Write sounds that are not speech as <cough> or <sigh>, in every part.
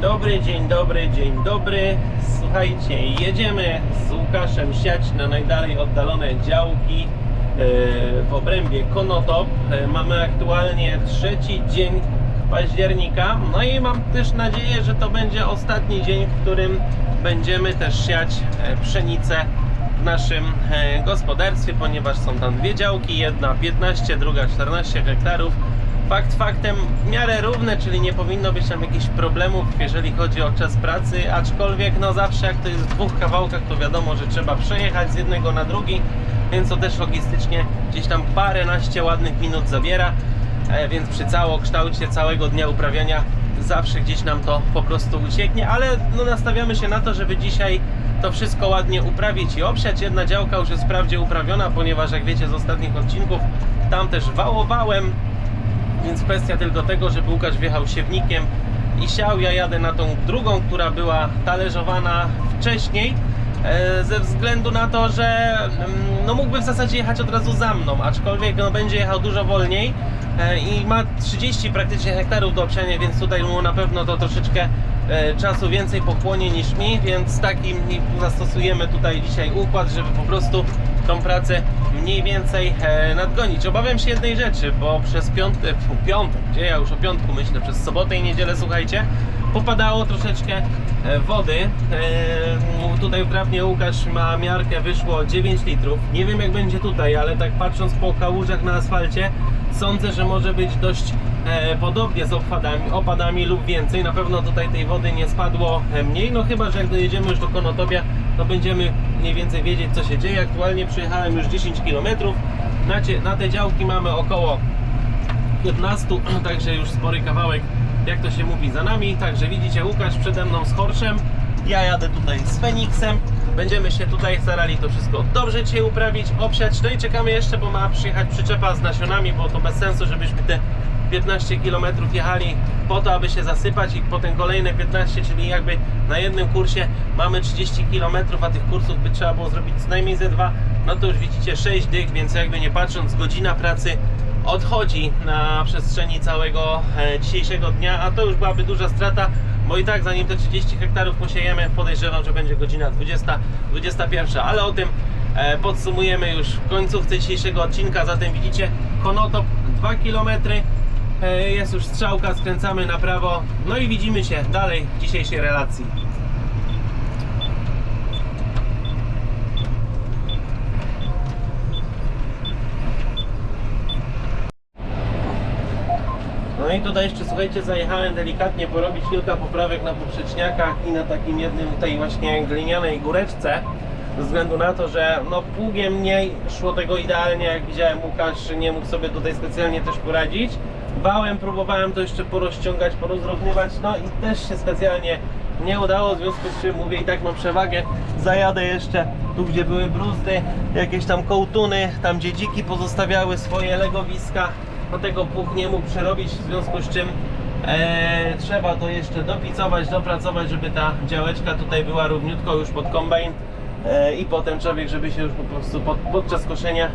dobry, dzień dobry, dzień dobry. Słuchajcie, jedziemy z Łukaszem siać na najdalej oddalone działki e, w obrębie Konotop. E, Mamy aktualnie trzeci dzień października. No i mam też nadzieję, że to będzie ostatni dzień, w którym będziemy też siać e, pszenicę w naszym gospodarstwie, ponieważ są tam dwie działki, jedna 15, druga 14 hektarów. Fakt faktem w miarę równe, czyli nie powinno być tam jakichś problemów, jeżeli chodzi o czas pracy, aczkolwiek no zawsze jak to jest w dwóch kawałkach, to wiadomo, że trzeba przejechać z jednego na drugi, więc to też logistycznie gdzieś tam paręnaście ładnych minut zabiera, e, więc przy całokształcie całego dnia uprawiania zawsze gdzieś nam to po prostu ucieknie, ale no nastawiamy się na to, żeby dzisiaj to wszystko ładnie uprawić i obsiać. Jedna działka już jest wprawdzie uprawiona, ponieważ jak wiecie z ostatnich odcinków tam też wałowałem, więc kwestia tylko tego, żeby Łukasz wjechał siewnikiem i siał. Ja jadę na tą drugą, która była talerzowana wcześniej. e, Ze względu na to, że mm, no mógłby w zasadzie jechać od razu za mną, aczkolwiek no, będzie jechał dużo wolniej e, i ma 30 praktycznie hektarów do obsiania, więc tutaj mu na pewno to troszeczkę e, czasu więcej pochłonie niż mi, więc taki zastosujemy tutaj dzisiaj układ, żeby po prostu tą pracę mniej więcej e, nadgonić. Obawiam się jednej rzeczy, bo przez piątek, piątek, gdzie ja już o piątku myślę, przez sobotę i niedzielę, słuchajcie, popadało troszeczkę e, wody. E, tutaj wprawnie Łukasz ma miarkę, wyszło 9 litrów. Nie wiem jak będzie tutaj, ale tak patrząc po kałużach na asfalcie, sądzę, że może być dość podobnie z opadami, opadami lub więcej. Na pewno tutaj tej wody nie spadło mniej, no chyba, że jak dojedziemy już do Konotopia, to będziemy mniej więcej wiedzieć co się dzieje. Aktualnie przejechałem już 10 km. Na te działki mamy około 15, <clears throat> także już spory kawałek, jak to się mówi, za nami. Także widzicie Łukasz przede mną z Horszem, ja jadę tutaj z Feniksem. Będziemy się tutaj starali to wszystko dobrze dzisiaj uprawić, obsiać. No i czekamy jeszcze, bo ma przyjechać przyczepa z nasionami, bo to bez sensu, żebyśmy te 15 km jechali po to, aby się zasypać i potem kolejne 15, czyli jakby na jednym kursie mamy 30 km, a tych kursów by trzeba było zrobić co najmniej ze dwa, no to już widzicie 6 dych, więc jakby nie patrząc, godzina pracy odchodzi na przestrzeni całego e, dzisiejszego dnia, a to już byłaby duża strata, bo i tak zanim te 30 hektarów posiejemy, podejrzewam, że będzie godzina 20, 21, ale o tym e, podsumujemy już w końcówce dzisiejszego odcinka, zatem widzicie Konotop 2 km, e, jest już strzałka, skręcamy na prawo, no i widzimy się dalej w dzisiejszej relacji. No i tutaj jeszcze słuchajcie, zajechałem delikatnie porobić kilka poprawek na poprzeczniakach i na takim jednym tej właśnie glinianej góreczce. Ze względu na to, że no pługiem nie szło tego idealnie, jak widziałem Łukasz nie mógł sobie tutaj specjalnie też poradzić. Wałem próbowałem to jeszcze porozciągać, porozrównywać, no i też się specjalnie nie udało, w związku z czym mówię i tak mam przewagę. Zajadę jeszcze tu, gdzie były bruzdy, jakieś tam kołtuny, tam gdzie dziki pozostawiały swoje legowiska. No tego pług nie mógł przerobić, w związku z czym e, trzeba to jeszcze dopicować, dopracować, żeby ta działeczka tutaj była równiutko już pod kombajn e, i potem człowiek, żeby się już po prostu pod, podczas koszenia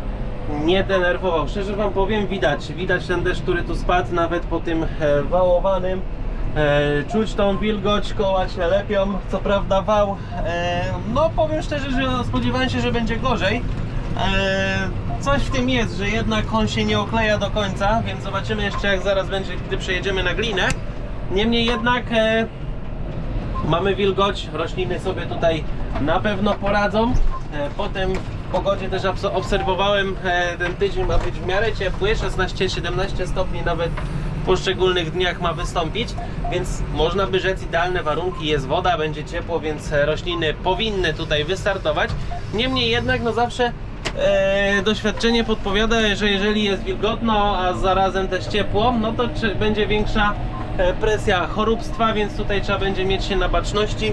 nie denerwował. Szczerze Wam powiem, widać, widać ten deszcz, który tu spadł, nawet po tym e, wałowanym. E, czuć tą wilgoć, koła się lepią, co prawda wał. E, no powiem szczerze, że spodziewałem się, że będzie gorzej. Coś w tym jest, że jednak on się nie okleja do końca, więc zobaczymy jeszcze jak zaraz będzie, gdy przejedziemy na glinę. Niemniej jednak mamy wilgoć, rośliny sobie tutaj na pewno poradzą. Potem pogodzie też obserwowałem e, ten tydzień ma być w miarę ciepły, 16-17 stopni nawet w poszczególnych dniach ma wystąpić, więc można by rzec idealne warunki, jest woda, będzie ciepło, więc rośliny powinny tutaj wystartować. Niemniej jednak no zawsze e, doświadczenie podpowiada, że jeżeli jest wilgotno, a zarazem też ciepło, no to będzie większa e, presja choróbstwa, więc tutaj trzeba będzie mieć się na baczności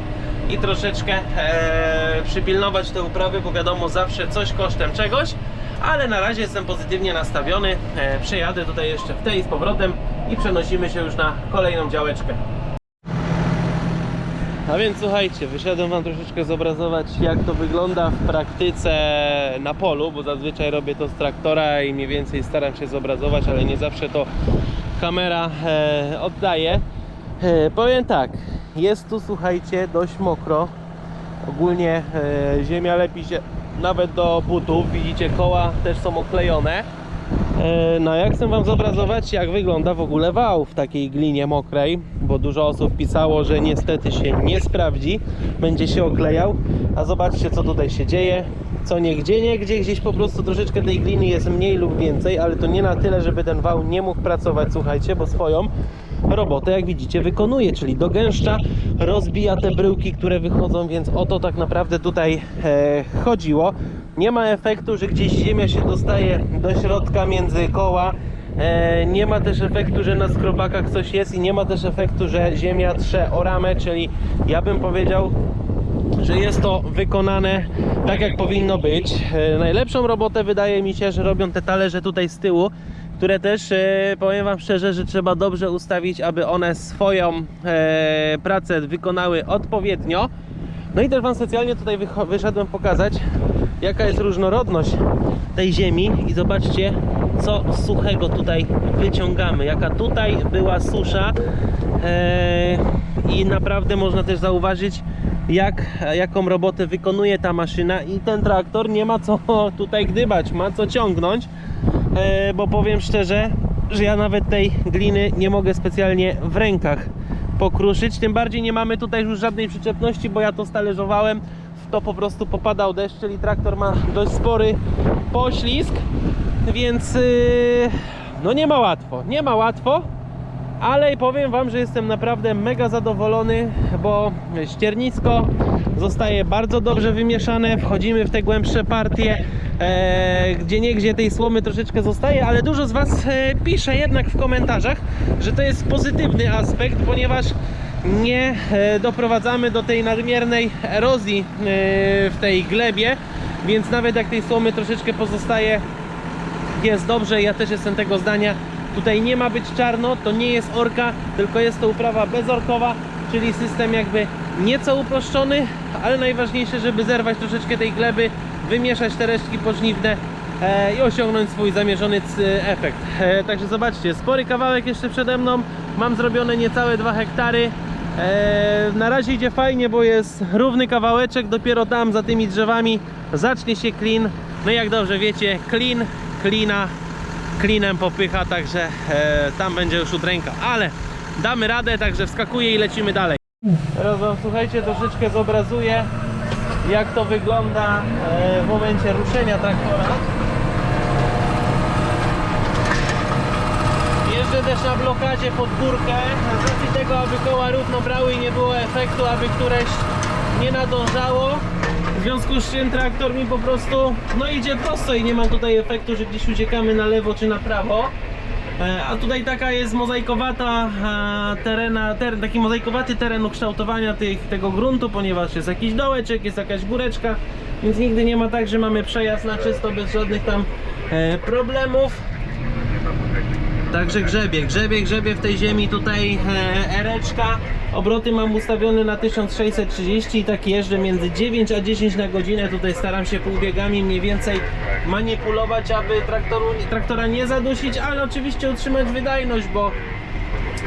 i troszeczkę e, przypilnować te uprawy, bo wiadomo zawsze coś kosztem czegoś, ale na razie jestem pozytywnie nastawiony. E, przejadę tutaj jeszcze w tej z powrotem i przenosimy się już na kolejną działeczkę. A więc słuchajcie, wyszedłem Wam troszeczkę zobrazować jak to wygląda w praktyce na polu, bo zazwyczaj robię to z traktora i mniej więcej staram się zobrazować, ale nie zawsze to kamera e, oddaje. E, powiem tak, jest tu, słuchajcie, dość mokro. Ogólnie e, ziemia lepi się nawet do butów. Widzicie, koła też są oklejone. E, no ja chcę Wam zobrazować, jak wygląda w ogóle wał w takiej glinie mokrej, bo dużo osób pisało, że niestety się nie sprawdzi, będzie się oklejał. A zobaczcie, co tutaj się dzieje. Co nie gdzie, nie gdzie, gdzieś po prostu troszeczkę tej gliny jest mniej lub więcej, ale to nie na tyle, żeby ten wał nie mógł pracować, słuchajcie, bo swoją robotę, jak widzicie, wykonuje, czyli dogęszcza, rozbija te bryłki, które wychodzą, więc o to tak naprawdę tutaj e, chodziło. Nie ma efektu, że gdzieś ziemia się dostaje do środka między koła. E, nie ma też efektu, że na skrobakach coś jest i nie ma też efektu, że ziemia trze o ramę, czyli ja bym powiedział, że jest to wykonane tak jak powinno być. E, Najlepszą robotę wydaje mi się, że robią te talerze tutaj z tyłu, które też e, powiem Wam szczerze, że trzeba dobrze ustawić, aby one swoją e, pracę wykonały odpowiednio. No i też Wam specjalnie tutaj wyszedłem pokazać, jaka jest różnorodność tej ziemi i zobaczcie, co suchego tutaj wyciągamy. Jaka tutaj była susza e, i naprawdę można też zauważyć, jak, jaką robotę wykonuje ta maszyna i ten traktor nie ma co <laughs> tutaj gdybać, ma co ciągnąć, bo powiem szczerze, że ja nawet tej gliny nie mogę specjalnie w rękach pokruszyć, tym bardziej nie mamy tutaj już żadnej przyczepności, bo ja to stależowałem, w to po prostu popadał deszcz, czyli traktor ma dość spory poślizg, więc yy, no nie ma łatwo, nie ma łatwo, ale powiem Wam, że jestem naprawdę mega zadowolony, bo ściernisko zostaje bardzo dobrze wymieszane, wchodzimy w te głębsze partie, e, gdzie niegdzie tej słomy troszeczkę zostaje, ale dużo z Was e, pisze jednak w komentarzach, że to jest pozytywny aspekt, ponieważ nie e, doprowadzamy do tej nadmiernej erozji e, w tej glebie, więc nawet jak tej słomy troszeczkę pozostaje, jest dobrze, ja też jestem tego zdania. Tutaj nie ma być czarno, to nie jest orka, tylko jest to uprawa bezorkowa, czyli system jakby nieco uproszczony, ale najważniejsze, żeby zerwać troszeczkę tej gleby, wymieszać te resztki pożniwne e, i osiągnąć swój zamierzony efekt. E, także zobaczcie, spory kawałek jeszcze przede mną, mam zrobione niecałe 2 hektary. E, na razie idzie fajnie, bo jest równy kawałeczek, dopiero tam za tymi drzewami zacznie się klin. No i jak dobrze wiecie, klin, klina, klinem popycha, także e, tam będzie już udręka, ale damy radę, także wskakuję i lecimy dalej. Teraz wam słuchajcie, troszeczkę zobrazuję jak to wygląda e, w momencie ruszenia traktora. Jeżdżę też na blokadzie pod górkę, z racji tego, aby koła równo brały i nie było efektu, aby któreś nie nadążało. W związku z czym traktor mi po prostu no idzie prosto i nie mam tutaj efektu, że gdzieś uciekamy na lewo czy na prawo. E, A tutaj taka jest mozaikowata e, terena, teren, taki mozaikowaty teren ukształtowania tych, tego gruntu, ponieważ jest jakiś dołeczek, jest jakaś góreczka, więc nigdy nie ma tak, że mamy przejazd na czysto bez żadnych tam e, problemów. Także grzebie, grzebie, grzebie w tej ziemi tutaj ereczka. Obroty mam ustawione na 1630 i tak jeżdżę między 9 a 10 na godzinę. Tutaj staram się półbiegami mniej więcej manipulować, aby traktoru, traktora nie zadusić, ale oczywiście utrzymać wydajność, bo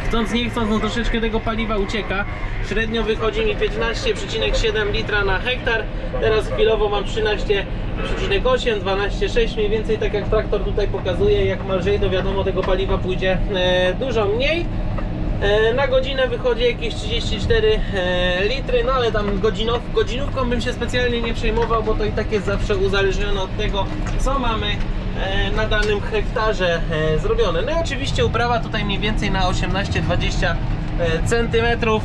chcąc nie chcąc, no troszeczkę tego paliwa ucieka. Średnio wychodzi mi 15,7 litra na hektar. Teraz chwilowo mam 13,8, 12,6 mniej więcej tak jak traktor tutaj pokazuje. Jak ma lżej, to wiadomo tego paliwa pójdzie e, dużo mniej. E, Na godzinę wychodzi jakieś 34 e, litry, no ale tam godzinow, godzinówką bym się specjalnie nie przejmował, bo to i tak jest zawsze uzależnione od tego, co mamy e, na danym hektarze zrobione. No i oczywiście uprawa tutaj mniej więcej na 18-20 e, centymetrów.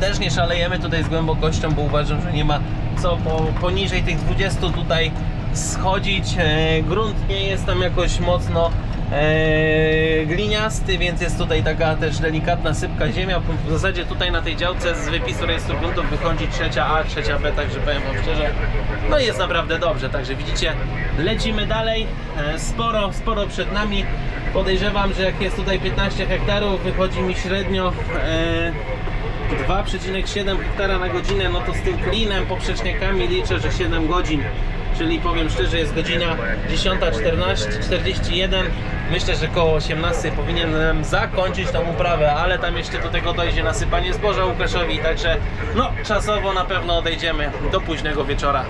Też nie szalejemy tutaj z głębokością, bo uważam, że nie ma co po, poniżej tych 20 tutaj schodzić. Grunt nie jest tam jakoś mocno gliniasty, więc jest tutaj taka też delikatna sypka ziemia. W zasadzie tutaj na tej działce z wypisu rejestru gruntów wychodzi trzecia A, trzecia B, także powiem Wam szczerze, no jest naprawdę dobrze. Także widzicie, lecimy dalej. E, sporo, sporo przed nami. Podejrzewam, że jak jest tutaj 15 hektarów, wychodzi mi średnio e, 2,7 hektara na godzinę, no to z tym klinem, poprzeczniakami liczę, że 7 godzin czyli powiem szczerze jest godzina 10.14.41 myślę, że koło 18 powinienem zakończyć tą uprawę, ale tam jeszcze do tego dojdzie nasypanie zboża Łukaszowi, także no czasowo na pewno odejdziemy do późnego wieczora.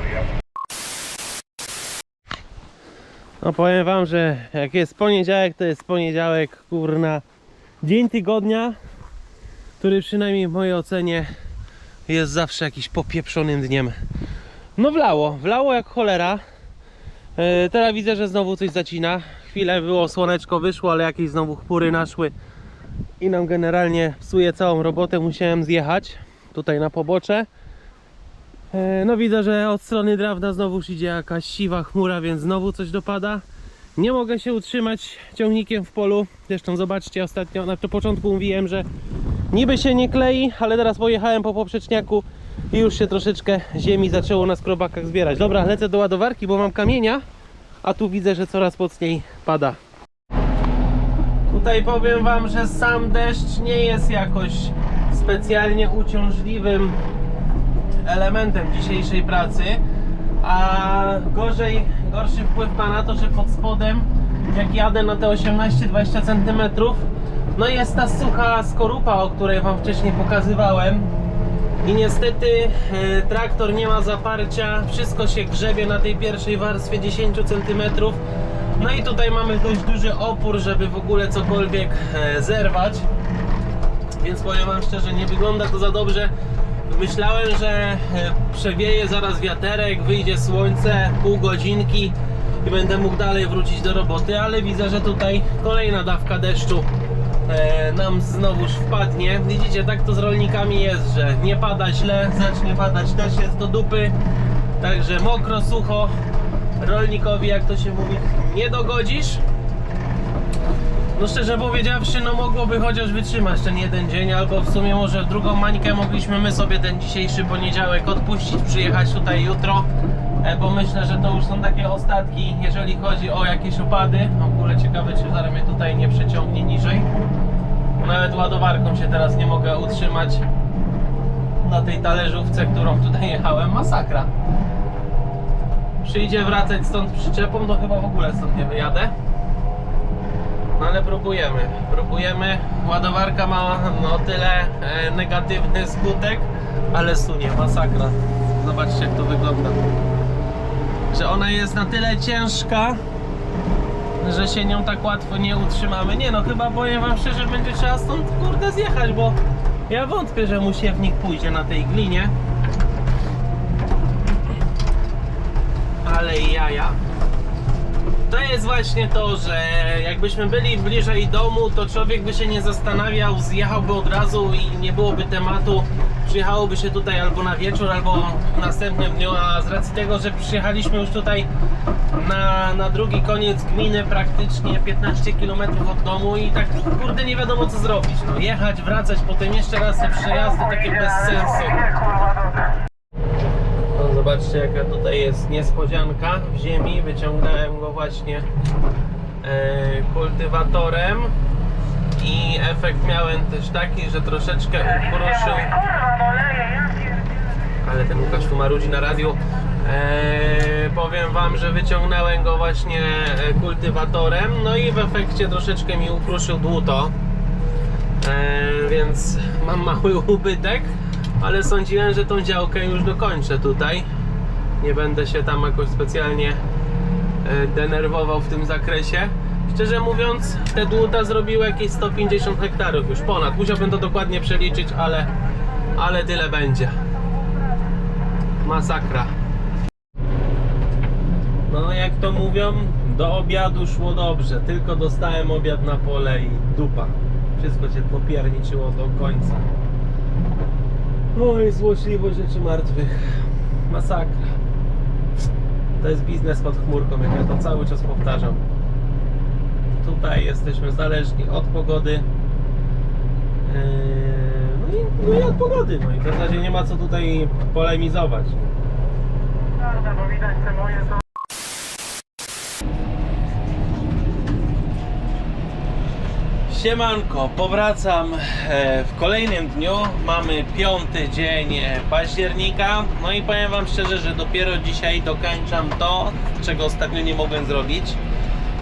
No powiem wam, że jak jest poniedziałek, to jest poniedziałek, kurna, dzień tygodnia, który przynajmniej w mojej ocenie jest zawsze jakiś popieprzonym dniem. No wlało, wlało jak cholera. E, teraz widzę, że znowu coś zacina. Chwilę było słoneczko, wyszło, ale jakieś znowu chmury naszły i nam generalnie psuje całą robotę. Musiałem zjechać tutaj na pobocze. E, No widzę, że od strony drawna znowu idzie jakaś siwa chmura, więc znowu coś dopada. Nie mogę się utrzymać ciągnikiem w polu. Zresztą zobaczcie ostatnio, na początku mówiłem, że niby się nie klei, ale teraz pojechałem po poprzeczniaku i już się troszeczkę ziemi zaczęło na skrobakach zbierać. Dobra, lecę do ładowarki, bo mam kamienia, a tu widzę, że coraz mocniej pada. Tutaj powiem Wam, że sam deszcz nie jest jakoś specjalnie uciążliwym elementem dzisiejszej pracy, a gorzej, gorszy wpływ ma na to, że pod spodem, jak jadę na te 18-20 cm, no jest ta sucha skorupa, o której Wam wcześniej pokazywałem. I niestety e, traktor nie ma zaparcia, wszystko się grzebie na tej pierwszej warstwie 10 cm. No i tutaj mamy dość duży opór, żeby w ogóle cokolwiek e, zerwać. Więc powiem Wam szczerze, nie wygląda to za dobrze. Myślałem, że e, przewieje zaraz wiaterek, wyjdzie słońce, pół godzinki i będę mógł dalej wrócić do roboty, ale widzę, że tutaj kolejna dawka deszczu e, nam znowuż wpadnie. Widzicie, tak to z rolnikami jest, że nie pada źle, zacznie padać też jest do dupy. Także mokro, sucho, rolnikowi, jak to się mówi, nie dogodzisz. No szczerze powiedziawszy, no mogłoby chociaż wytrzymać ten jeden dzień, albo w sumie może w drugą mańkę mogliśmy my sobie ten dzisiejszy poniedziałek odpuścić, przyjechać tutaj jutro, e, bo myślę, że to już są takie ostatki, jeżeli chodzi o jakieś opady. W ogóle ciekawe, czy zaraz mnie tutaj nie przeciągnie niżej. Nawet ładowarką się teraz nie mogę utrzymać na tej talerzówce, którą tutaj <laughs> jechałem. Masakra. Przyjdzie wracać stąd przyczepą, to chyba w ogóle stąd nie wyjadę. No ale próbujemy, próbujemy. Ładowarka ma no tyle e, negatywny skutek, ale sunie, masakra. Zobaczcie jak to wygląda. Że ona jest na tyle ciężka, że się nią tak łatwo nie utrzymamy. Nie no, chyba powiem wam szczerze, będzie trzeba stąd kurde zjechać, bo ja wątpię, że mu siewnik pójdzie na tej glinie. Ale jaja. To jest właśnie to, że jakbyśmy byli bliżej domu, to człowiek by się nie zastanawiał, zjechałby od razu i nie byłoby tematu. Przyjechałoby się tutaj albo na wieczór, albo w następnym dniu, a z racji tego, że przyjechaliśmy już tutaj na, na drugi koniec gminy, praktycznie 15 km od domu i tak kurde nie wiadomo co zrobić. No, jechać, wracać, potem jeszcze raz te przejazdy takie bez sensu. No, zobaczcie jaka tutaj jest niespodzianka w ziemi. Wyciągnąłem go właśnie e, kultywatorem i efekt miałem też taki, że troszeczkę ukruszył. Ale ten Łukasz tu marudzi na radiu. E, powiem wam, że wyciągnąłem go właśnie e, kultywatorem, no i w efekcie troszeczkę mi ukruszył dłuto. E, więc mam mały <laughs> ubytek, ale sądziłem, że tą działkę już dokończę tutaj. Nie będę się tam jakoś specjalnie denerwował w tym zakresie. Szczerze mówiąc, te dłuta zrobiły jakieś 150 hektarów już ponad. Musiałbym to dokładnie przeliczyć, ale, ale tyle będzie. Masakra. No jak to mówią, do obiadu szło dobrze, tylko dostałem obiad na pole i dupa. Wszystko cię popierniczyło do końca. Oj, złośliwość rzeczy martwych. Masakra. To jest biznes pod chmurką, jak ja to cały czas powtarzam. Tutaj jesteśmy zależni od pogody. Yy, No i, no i od pogody. No i w zasadzie nie ma co tutaj polemizować. Prawda, bo widać te moje są... Siemanko, powracam e, w kolejnym dniu. Mamy piąty dzień e, października. No i powiem Wam szczerze, że dopiero dzisiaj dokończam to, czego ostatnio nie mogłem zrobić.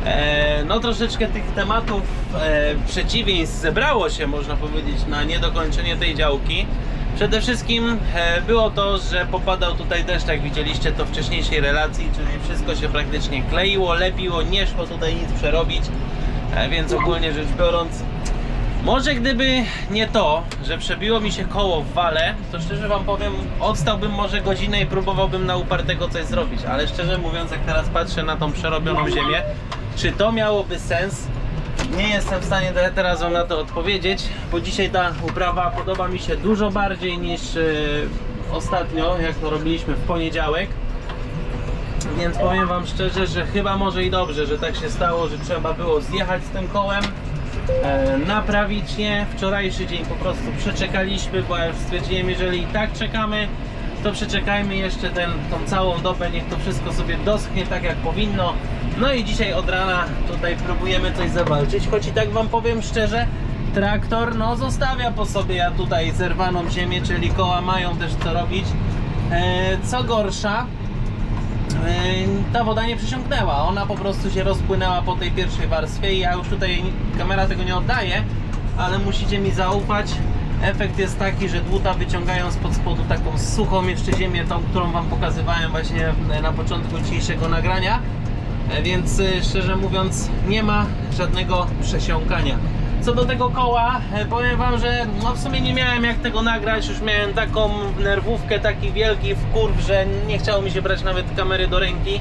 E, No troszeczkę tych tematów przeciwieństw zebrało się, można powiedzieć, na niedokończenie tej działki. Przede wszystkim było to, że popadał tutaj deszcz, jak widzieliście to w wcześniejszej relacji, czyli wszystko się praktycznie kleiło, lepiło, nie szło tutaj nic przerobić. E, Więc ogólnie rzecz biorąc, może gdyby nie to, że przebiło mi się koło w wale, to szczerze wam powiem, odstałbym może godzinę i próbowałbym na upartego coś zrobić, ale szczerze mówiąc, jak teraz patrzę na tą przerobioną ziemię, czy to miałoby sens? Nie jestem w stanie te- teraz wam na to odpowiedzieć, bo dzisiaj ta uprawa podoba mi się dużo bardziej niż yy, ostatnio, jak to robiliśmy w poniedziałek. Więc powiem wam szczerze, że chyba może i dobrze, że tak się stało, że trzeba było zjechać z tym kołem, e, naprawić je. Wczorajszy dzień po prostu przeczekaliśmy, bo ja już stwierdziłem, jeżeli i tak czekamy, to przeczekajmy jeszcze ten, tą całą dobę, niech to wszystko sobie doschnie tak jak powinno. No i dzisiaj od rana tutaj próbujemy coś zawalczyć, choć i tak wam powiem szczerze, traktor no zostawia po sobie ja tutaj zerwaną ziemię, czyli koła mają też co robić. E, co gorsza, ta woda nie przysiągnęła, ona po prostu się rozpłynęła po tej pierwszej warstwie i ja już tutaj kamera tego nie oddaje, ale musicie mi zaufać. Efekt jest taki, że dłuta wyciągają spod spodu taką suchą jeszcze ziemię, tą, którą wam pokazywałem właśnie na początku dzisiejszego nagrania. E, Więc y, szczerze mówiąc nie ma żadnego przesiąkania. Co do tego koła, e, powiem wam, że no w sumie nie miałem jak tego nagrać, już miałem taką nerwówkę, taki wielki wkurw, że nie chciało mi się brać nawet kamery do ręki.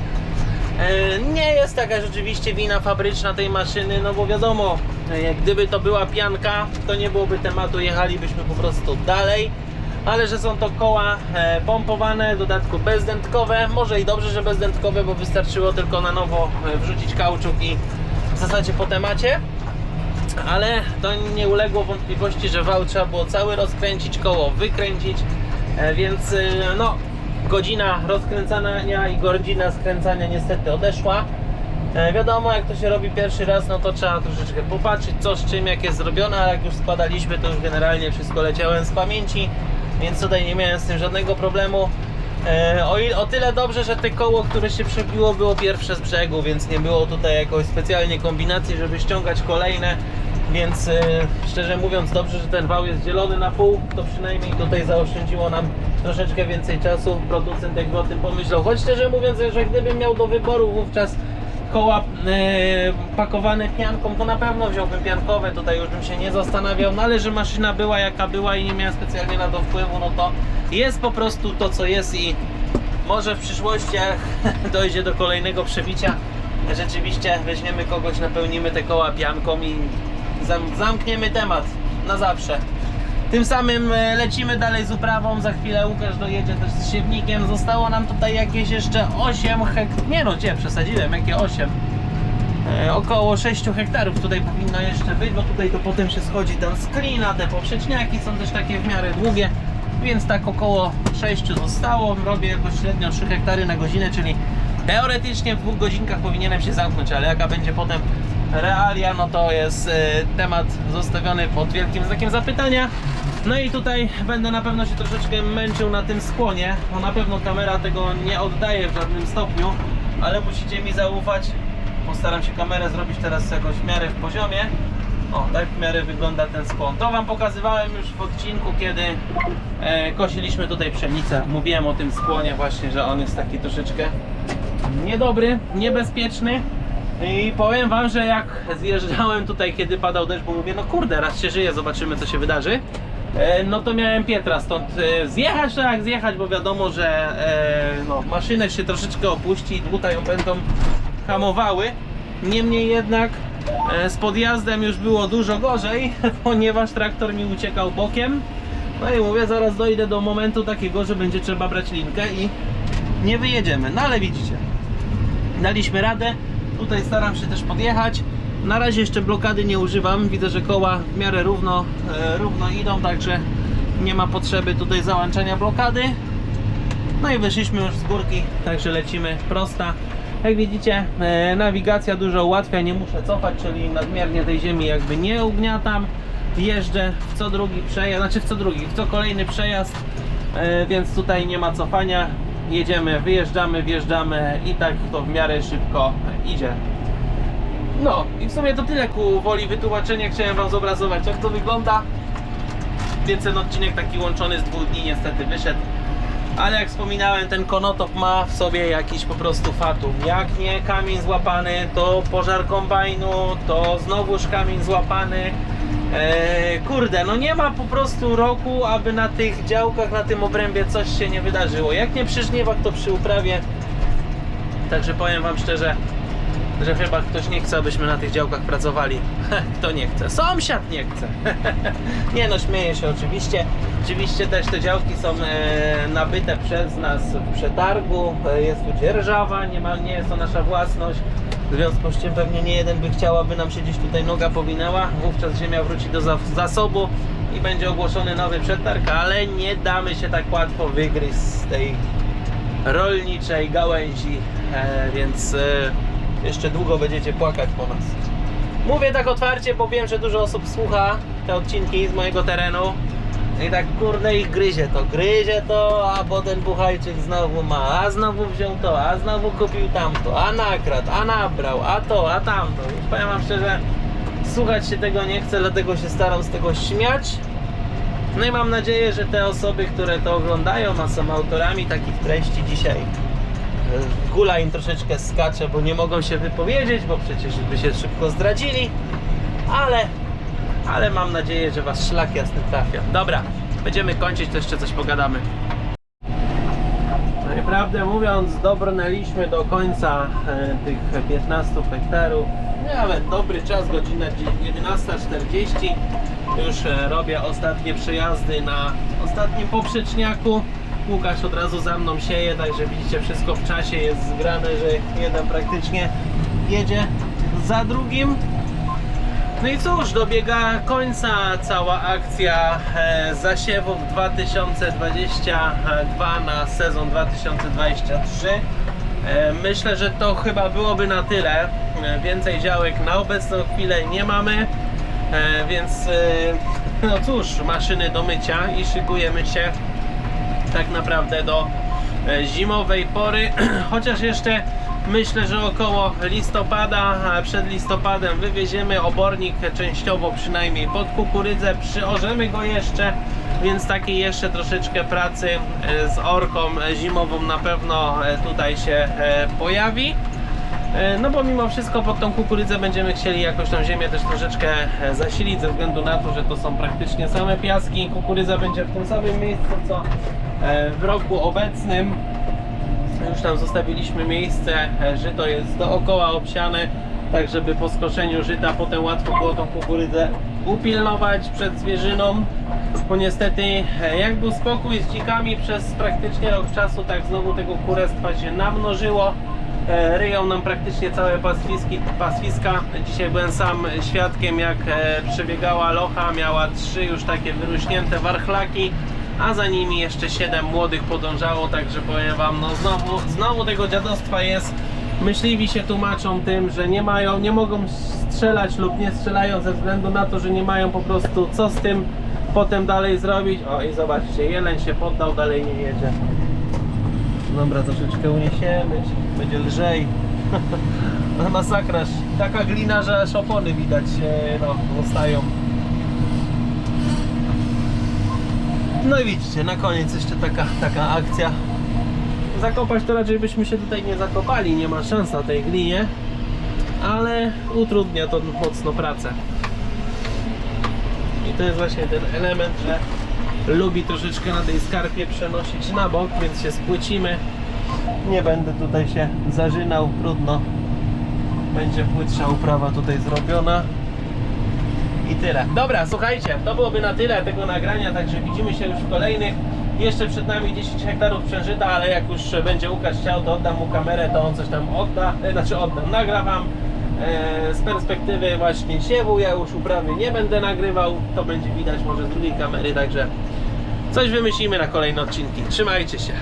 E, Nie jest taka rzeczywiście wina fabryczna tej maszyny, no bo wiadomo, e, gdyby to była pianka, to nie byłoby tematu, jechalibyśmy po prostu dalej. Ale że są to koła pompowane, w dodatku bezdętkowe, może i dobrze, że bezdętkowe, bo wystarczyło tylko na nowo wrzucić kauczuk i w zasadzie po temacie. Ale to nie uległo wątpliwości, że wał trzeba było cały rozkręcić, koło wykręcić, e, więc e, no godzina rozkręcania i godzina skręcania niestety odeszła. E, Wiadomo, jak to się robi pierwszy raz, no to trzeba troszeczkę popatrzeć co z czym, jak jest zrobione, a jak już składaliśmy, to już generalnie wszystko leciałem z pamięci, więc tutaj nie miałem z tym żadnego problemu. O, o tyle dobrze, że te koło, które się przebiło, było pierwsze z brzegu, więc nie było tutaj jakoś specjalnie kombinacji, żeby ściągać kolejne. Więc e, szczerze mówiąc, dobrze, że ten wał jest dzielony na pół, to przynajmniej tutaj zaoszczędziło nam troszeczkę więcej czasu. Producent jakby o tym pomyślał. Choć szczerze mówiąc, że gdybym miał do wyboru wówczas koła e, pakowane pianką, to na pewno wziąłbym piankowe, tutaj już bym się nie zastanawiał, no ale że maszyna była jaka była i nie miałem specjalnie na to wpływu, no to jest po prostu to co jest i może w przyszłości <laughs> dojdzie do kolejnego przebicia, rzeczywiście weźmiemy kogoś, napełnimy te koła pianką i zam zamkniemy temat na zawsze. Tym samym e, lecimy dalej z uprawą. Za chwilę Łukasz dojedzie też z siewnikiem. Zostało nam tutaj jakieś jeszcze 8 hektarów. Nie no, gdzie przesadziłem, jakie 8? E, około 6 hektarów tutaj powinno jeszcze być, bo tutaj to potem się schodzi z klina, te poprzeczniaki są też takie w miarę długie, więc tak około 6 zostało. Robię jakoś średnio 3 hektary na godzinę, czyli teoretycznie w dwóch godzinkach powinienem się zamknąć, ale jaka będzie potem realia, no to jest e, temat zostawiony pod wielkim znakiem zapytania. No i tutaj będę na pewno się troszeczkę męczył na tym skłonie, bo na pewno kamera tego nie oddaje w żadnym stopniu, ale musicie mi zaufać. Postaram się kamerę zrobić teraz jakoś w miarę w poziomie. O, tak w miarę wygląda ten skłon. To Wam pokazywałem już w odcinku, kiedy e, kosiliśmy tutaj pszenicę. Mówiłem o tym skłonie właśnie, że on jest taki troszeczkę niedobry, niebezpieczny. I powiem wam, że jak zjeżdżałem tutaj, kiedy padał deszcz, bo mówię, no kurde, raz się żyje, zobaczymy co się wydarzy. E, No to miałem Pietra stąd e, zjechać, tak jak zjechać, bo wiadomo, że e, no, maszynek się troszeczkę opuści i dłuta ją będą hamowały. Niemniej jednak e, z podjazdem już było dużo gorzej, <laughs> ponieważ traktor mi uciekał bokiem. No i mówię, zaraz dojdę do momentu takiego, że będzie trzeba brać linkę i nie wyjedziemy. No ale widzicie, daliśmy radę. Tutaj staram się też podjechać. Na razie jeszcze blokady nie używam. Widzę, że koła w miarę równo, e, równo idą, także nie ma potrzeby tutaj załączania blokady. No i wyszliśmy już z górki, także lecimy prosta. Jak widzicie, e, nawigacja dużo ułatwia, nie muszę cofać, czyli nadmiernie tej ziemi jakby nie ugniatam. Jeżdżę w co drugi przejazd, znaczy w co drugi, w co kolejny przejazd, e, więc tutaj nie ma cofania. Jedziemy, wyjeżdżamy, wjeżdżamy i tak to w miarę szybko idzie. No i w sumie to tyle ku woli wytłumaczenia. Chciałem Wam zobrazować jak to wygląda. Więc ten odcinek taki łączony z dwóch dni niestety wyszedł. Ale jak wspominałem, ten konotop ma w sobie jakiś po prostu fatum. Jak nie kamień złapany, to pożar kombajnu, to znowuż kamień złapany. Eee, kurde, no nie ma po prostu roku, aby na tych działkach, na tym obrębie coś się nie wydarzyło. Jak nie przy to przy uprawie. Także powiem Wam szczerze, że chyba ktoś nie chce, abyśmy na tych działkach pracowali. <laughs> Kto nie chce? Sąsiad nie chce. <laughs> nie no, śmieję się oczywiście. Oczywiście też te działki są e, nabyte przez nas w przetargu. E, jest tu dzierżawa, nie, ma, nie jest to nasza własność. W związku z czym pewnie nie jeden by chciał, aby nam się gdzieś tutaj noga powinęła. Wówczas ziemia wróci do za- zasobu i będzie ogłoszony nowy przetarg, ale nie damy się tak łatwo wygryźć z tej rolniczej gałęzi, e, więc e, jeszcze długo będziecie płakać po nas. Mówię tak otwarcie, bo wiem, że dużo osób słucha te odcinki z mojego terenu i tak kurde ich gryzie to, gryzie to, a potem Buchajczyk znowu ma, a znowu wziął to, a znowu kupił tamto, a nakradł, a nabrał, a to, a tamto. Już powiem wam szczerze, słuchać się tego nie chcę, dlatego się staram z tego śmiać. No i mam nadzieję, że te osoby, które to oglądają, a są autorami takich treści dzisiaj, gula im troszeczkę skacze, bo nie mogą się wypowiedzieć, bo przecież by się szybko zdradzili, ale, ale mam nadzieję, że was szlak jasny trafia. Dobra, będziemy kończyć, to jeszcze coś pogadamy. No i prawdę mówiąc, dobrnęliśmy do końca e, tych 15 hektarów. Nawet dobry czas, godzina 11.40. Już e, robię ostatnie przejazdy na ostatnim poprzeczniaku. Łukasz od razu za mną sieje, także widzicie wszystko w czasie jest zgrane, że jeden praktycznie jedzie za drugim. No i cóż, dobiega końca cała akcja e, zasiewów 2022 na sezon 2023. E, Myślę, że to chyba byłoby na tyle. E, Więcej działek na obecną chwilę nie mamy, więc no cóż, maszyny do mycia i szykujemy się tak naprawdę do e, zimowej pory, <clears throat> chociaż jeszcze myślę, że około listopada, przed listopadem wywieziemy obornik częściowo przynajmniej pod kukurydzę, przyorzemy go jeszcze, więc takiej jeszcze troszeczkę pracy e, z orką zimową na pewno e, tutaj się pojawi. E, No bo mimo wszystko pod tą kukurydzę będziemy chcieli jakoś tą ziemię też troszeczkę e, zasilić ze względu na to, że to są praktycznie same piaski. Kukurydza będzie w tym samym miejscu co e, w roku obecnym. Już tam zostawiliśmy miejsce, żyto jest dookoła obsiane, tak żeby po skoszeniu żyta potem łatwo było tą kukurydzę upilnować przed zwierzyną. Bo niestety jak był spokój z dzikami przez praktycznie rok czasu, tak znowu tego kurestwa się namnożyło. E, Ryją nam praktycznie całe pastwiski, pastwiska. Dzisiaj byłem sam świadkiem jak e, przebiegała locha, miała trzy już takie wyrośnięte warchlaki, a za nimi jeszcze siedem młodych podążało, także powiem wam, no znowu, znowu tego dziadostwa jest. Myśliwi się tłumaczą tym, że nie mają, nie mogą strzelać lub nie strzelają ze względu na to, że nie mają po prostu co z tym potem dalej zrobić. O i zobaczcie, jeleń się poddał, dalej nie jedzie. Dobra, troszeczkę uniesiemy, będzie lżej. <laughs> No, Masakra, taka glina, że aż opony widać no, zostają. No i widzicie, na koniec jeszcze taka, taka akcja. Zakopać to raczej byśmy się tutaj nie zakopali, nie ma szans na tej glinie, ale utrudnia to mocno pracę. I to jest właśnie ten element, że lubi troszeczkę na tej skarpie przenosić na bok, więc się spłycimy. Nie będę tutaj się zażynał, trudno. Będzie płytsza uprawa tutaj zrobiona. I tyle. Dobra, słuchajcie, to byłoby na tyle tego nagrania, także widzimy się już w kolejnych. Jeszcze przed nami 10 hektarów przeżyta, ale jak już będzie Łukasz chciał, to oddam mu kamerę, to on coś tam odda, e, znaczy oddam, nagrywam. E, z perspektywy właśnie siewu, ja już uprawy nie będę nagrywał, to będzie widać może z drugiej kamery, także coś wymyślimy na kolejne odcinki. Trzymajcie się.